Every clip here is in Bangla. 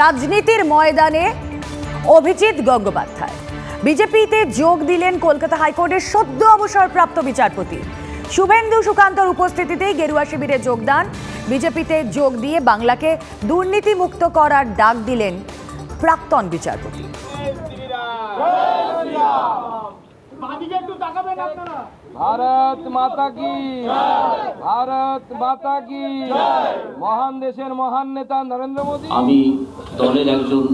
রাজনীতির ময়দানে অভিজিৎ গঙ্গোপাধ্যায়। বিজেপিতে যোগ দিলেন কলকাতা হাইকোর্টের সদ্য অবসরপ্রাপ্ত বিচারপতি। শুভেন্দু সুকান্তর উপস্থিতিতেই গেরুয়া শিবিরে যোগদান। বিজেপিতে যোগ দিয়ে বাংলাকে দুর্নীতিমুক্ত করার ডাক দিলেন প্রাক্তন বিচারপতি। ভারত মাতা কি? ভারত মাতা কি? মহান দেশের মহান নেতা নরেন্দ্র মোদী। আমি দলের একজন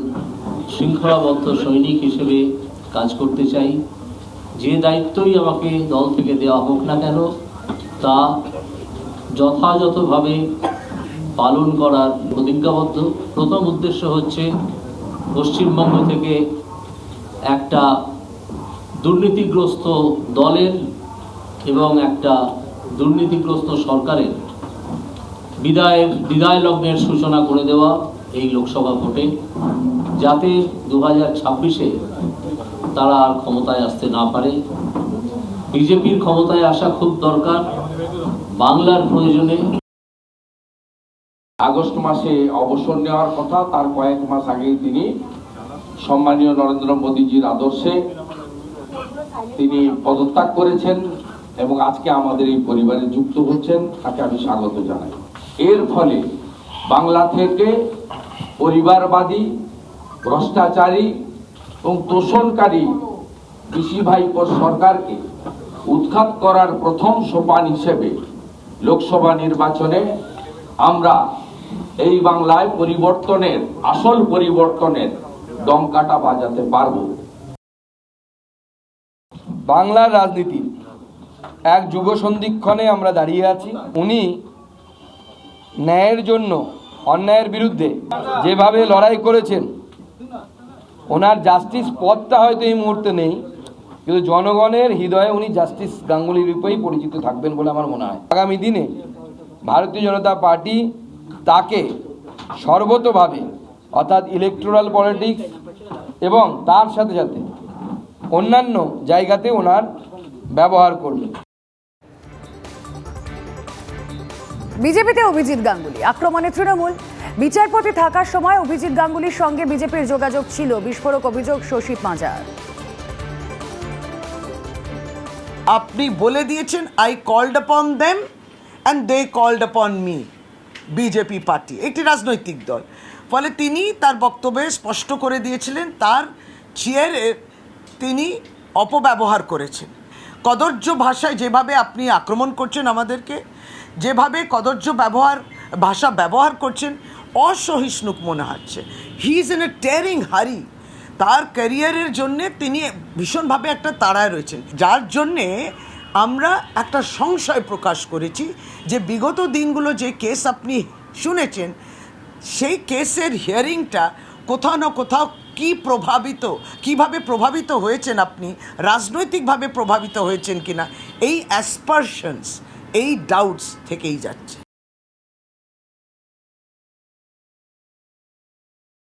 শৃঙ্খলাবদ্ধ সৈনিক হিসেবে কাজ করতে চাই। যে দায়িত্বই আমাকে দল থেকে দেওয়া হোক না কেন তা যথাযথভাবে পালন করার প্রতিজ্ঞাবদ্ধ। প্রথম উদ্দেশ্য হচ্ছে পশ্চিমবঙ্গ থেকে একটা দুর্নীতিগ্রস্ত দলের এবং একটা দুর্নীতিগ্রস্ত সরকারের বিদায়ের, বিদায় লগ্নের সূচনা করে দেওয়া এই লোকসভা ভোটে, যাতে দু হাজার ছাব্বিশে তারা আর ক্ষমতায় আসতে না পারে। বিজেপির ক্ষমতায় আসা খুব দরকার। বাংলার প্রয়োজনে আগস্ট মাসে অবসর নেওয়ার কথা, তার কয়েক মাস আগেই তিনি সম্মানীয় নরেন্দ্র মোদীজির আদর্শে তিনি পদত্যাগ করেছেন এবং আজকে আমাদের এই পরিবারে যুক্ত হচ্ছেন, তাকে আমি স্বাগত জানাই। এর ফলে বাংলা থেকে পরিবারবাদী, ভ্রষ্টাচারী এবং তোষণকারী কৃষি ভাইপোর সরকারকে উৎখাত করার প্রথম সোপান হিসেবে লোকসভা নির্বাচনে আমরা এই বাংলায় পরিবর্তনের, আসল পরিবর্তনের দমকাটা বাজাতে পারব। বাংলার রাজনীতি। এক যুগ সন্ধিক্ষণে আমরা দাঁড়িয়ে আছি। উনি ন্যায়ের জন্য, অন্যায়ের বিরুদ্ধে যেভাবে লড়াই করেছেন, ওনার জাস্টিস পদটা হয়তো এই মুহূর্তে নেই, কিন্তু জনগণের হৃদয়ে উনি জাস্টিস গাঙ্গুলি রূপেই পরিচিত থাকবেন বলে আমার মনে হয়। আগামী দিনে ভারতীয় জনতা পার্টি তাকে সর্বতভাবে, অর্থাৎ ইলেকট্রাল পলিটিক্স এবং তার সাথে সাথে অন্যান্য জায়গাতে ওনার ব্যবহার করবে। বিজেপিতে অভিজিৎ গাঙ্গুলি আক্রমণে তৃণমূল। বিচারপতি থাকার সময় অভিজিৎ গাঙ্গুলির সঙ্গে বিজেপির যোগাযোগ ছিল বিস্ফোরক অভিযোগ শশী পাঁজার। আপনি বলে দিয়েছেন I called upon them and they called upon me BJP party একটি রাজনৈতিক দল। ফলে তিনি তার বক্তব্যে স্পষ্ট করে দিয়েছিলেন তার চেয়ারের তিনি অপব্যবহার করেছেন। কদর্য ভাষায় যেভাবে আপনি আক্রমণ করছেন আমাদেরকে, যেভাবে কদর্য ব্যবহার, ভাষা ব্যবহার করছেন, অসহিষ্ণুক মনে হচ্ছে। হি ইজ ইন এ টেয়ারিং হারি তার ক্যারিয়ারের জন্যে তিনি ভীষণভাবে একটা তাড়ায় রয়েছেন। যার জন্যে আমরা একটা সংশয় প্রকাশ করেছি যে বিগত দিনগুলো যে কেস আপনি শুনেছেন, সেই কেসের হিয়ারিংটা কোথাও না কোথাও কি প্রভাবিত, কীভাবে প্রভাবিত হয়েছেন আপনি? রাজনৈতিকভাবে প্রভাবিত হয়েছেন কিনা? এই অ্যাসপারশনস এই ডাউটস থেকেই যাচ্ছে।